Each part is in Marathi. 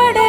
അവിടെ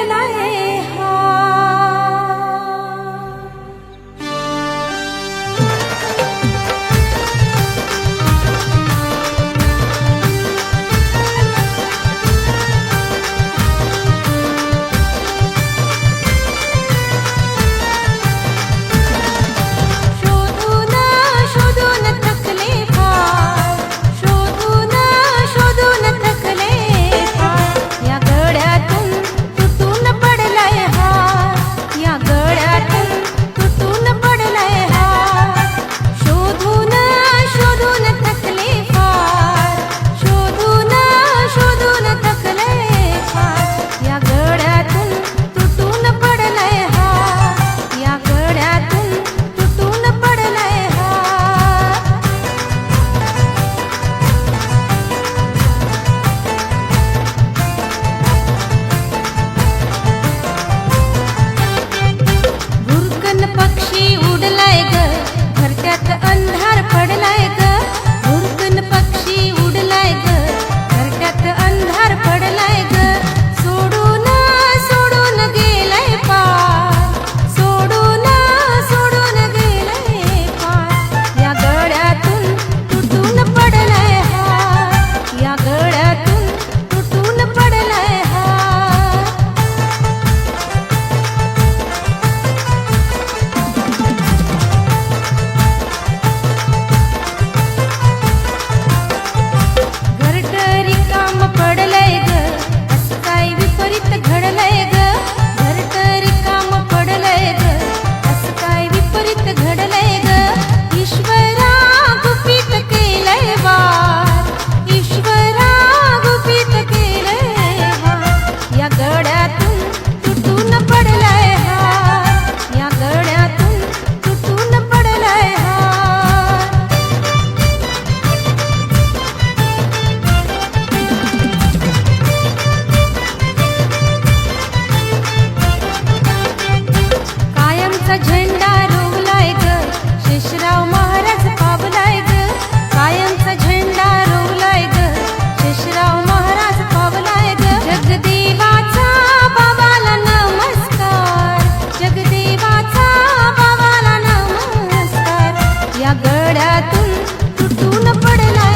had a झेंडा रोवलाय ग शिशराव महाराज पावलाय ग कायमचा झेंडा रोवलाय ग शेषराव महाराज पावलाय ग जगदेवाचा बाबाला नमस्कार जगदेवाचा बाबाला नमस्कार या गड्यातून तुटून पडला